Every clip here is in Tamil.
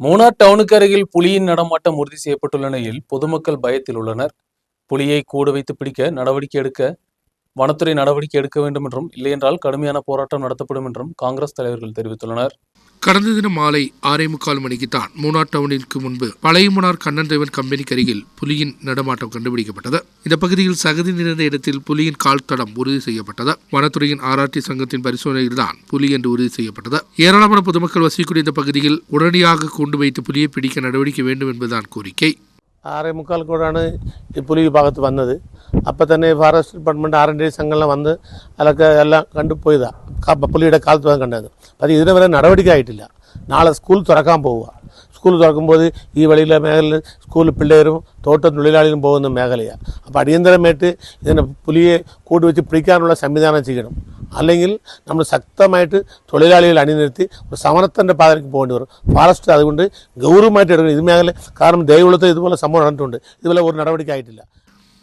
மூணார் டவுனுக்கு அருகில் புலியின் நடமாட்டம் உறுதி செய்யப்பட்டுள்ள நிலையில் பொதுமக்கள் பயத்தில் உள்ளனர். புலியை கூடு வைத்து பிடிக்க நடவடிக்கை எடுக்க வனத்துறை நடவடிக்கை எடுக்க வேண்டும் என்றும் இல்லையென்றால் கடுமையான போராட்டம் நடத்தப்படும் என்றும் காங்கிரஸ் தலைவர்கள் தெரிவித்துள்ளனர் கடந்த தினம் மாலை ஆறே முக்கால் மணிக்கு தான் மூணார் டவுனிற்கு முன்பு பழைய மூணார் கண்ணன் தேவன் கம்பெனிக்கு அருகில் புலியின் நடமாட்டம் கண்டுபிடிக்கப்பட்டது இந்த பகுதியில் சகதி நிறைந்த இடத்தில் புலியின் கால் தடம் உறுதி செய்யப்பட்டது வனத்துறையின் ஆராய்ச்சி சங்கத்தின் பரிசோதனையில் தான் புலி என்று உறுதி செய்யப்பட்டது ஏராளமான பொதுமக்கள் வசிக்கக்கூடிய இந்த பகுதியில் உடனடியாக கொண்டு வைத்து പുലിയെ പിടിക്കാൻ നടപടിക്ക് வேண்டும் என்பதுதான் கோரிக்கை ആറേ മുക്കാൽ കൂടാണ് ഈ പുലി ഭാഗത്ത് വന്നത് അപ്പം തന്നെ forest department R N D സംഘങ്ങളെല്ലാം വന്ന് അതൊക്കെ എല്ലാം കണ്ടു പോയതാണ് പുലിയുടെ കാലത്ത് വന്ന് കണ്ടത്. അത് ഇതിനെ വരെ നടപടിക്കായിട്ടില്ല. നാളെ സ്കൂൾ തുറക്കാൻ പോവുക. സ്കൂൾ തുറക്കുമ്പോൾ ഈ വെളിയിലെ മേഖലയിൽ സ്കൂൾ പിള്ളേരും തോട്ടം തൊഴിലാളികളും പോകുന്ന മേഖലയാണ് അപ്പോൾ അടിയന്തരമായിട്ട് ഇതിനെ പുലിയെ കൂട്ടുവെച്ച് വെച്ച് പിടിക്കാനുള്ള സംവിധാനം ചെയ്യണം. അല്ലെങ്കിൽ നമ്മൾ ശക്തമായിട്ട് തൊഴിലാളികൾ അണിനിരത്തി ഒരു സമരത്തിന്റെ പാതയ്ക്ക് പോകേണ്ടി വരും. ഫോറസ്റ്റ് അതുകൊണ്ട് ഗൗരവമായിട്ട് എടുക്കണം. ഇത് മേഖല കാരണം ദൈവത്തെ ഇതുപോലെ സംഭവം നടന്നിട്ടുണ്ട്. ഇതുപോലെ ഒരു നടപടിക്കായിട്ടില്ല.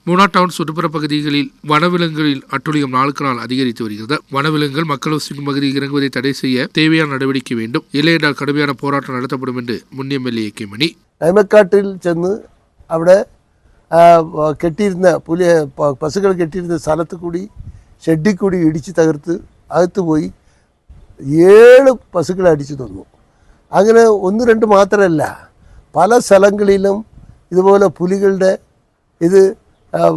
மூணார் டவுன் சுற்றுப்புற பகுதிகளில் வனவிலங்குகளில் அட்டுழியம் நாளுக்கு நாள் அதிகரித்து வருகிறது வனவிலங்குகள் மக்கள் வசிக்கும் பகுதியில் இறங்குவதை தடை செய்ய தேவையான நடவடிக்கை வேண்டும் இல்லையென்றால் கடுமையான போராட்டம் நடத்தப்படும் என்று முன் எம்எல்ஏ കെ മണി നൈമക്കാട്ടിൽ ചെന്ന് അവിടെ ആ, കെട്ടിയിരുന്ന പുലി പ- പശുക്കൾ കെട്ടിയിരുന്ന സ്ഥലത്ത് കൂടി ഷെഡിൽ കൂടി ഇടിച്ച് തകർത്ത് അകത്ത് പോയി ഏഴ് പശുക്കളെ അടിച്ചു തന്നു അങ്ങനെ ഒന്ന് രണ്ട് മാത്രമല്ല പല സ്ഥലങ്ങളിലും ഇതുപോലെ പുലികളുടെ ഇത് ആ,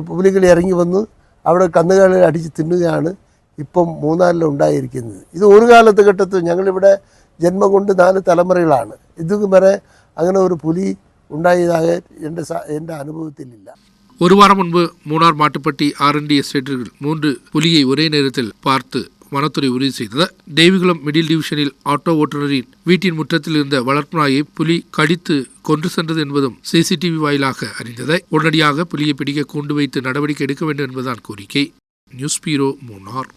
പുലികൾ ഇറങ്ങി വന്ന് അവിടെ കന്നുകാലികളെ അടിച്ച് തിന്നുകയാണ് ഇപ്പം മൂന്നാലിൽ ഉണ്ടായിരിക്കുന്നത് ഇത് ഒരു കാലത്ത് ഘട്ടത്തിൽ ഞങ്ങളിവിടെ ജന്മം കൊണ്ട് നാല് തലമുറകളാണ് ഇതുവരെ അങ്ങനെ ഒരു പുലി ഉണ്ടായതായ എൻ്റെ സ- എൻ്റെ അനുഭവത്തിലില്ല ஒரு வாரம் முன்பு மூணார் மாட்டுப்பட்டி ஆர்என்டி எஸ்டேட்டுகள் மூன்று புலியை ஒரே நேரத்தில் பார்த்து வனத்துறை உறுதி செய்தது. தேவிகுளம் மிடில் டிவிஷனில் ஆட்டோ ஓட்டுநரின் வீட்டின் முற்றத்தில் இருந்த வளர்ப்பு நாயை புலி கடித்து கொன்று சென்றது என்பதும் சிசிடிவி வாயிலாக அறிந்ததை. உடனடியாக புலியை பிடிக்க கொண்டு வைத்து நடவடிக்கை எடுக்க வேண்டும் என்பதுதான் கோரிக்கை. News bureau Munnar.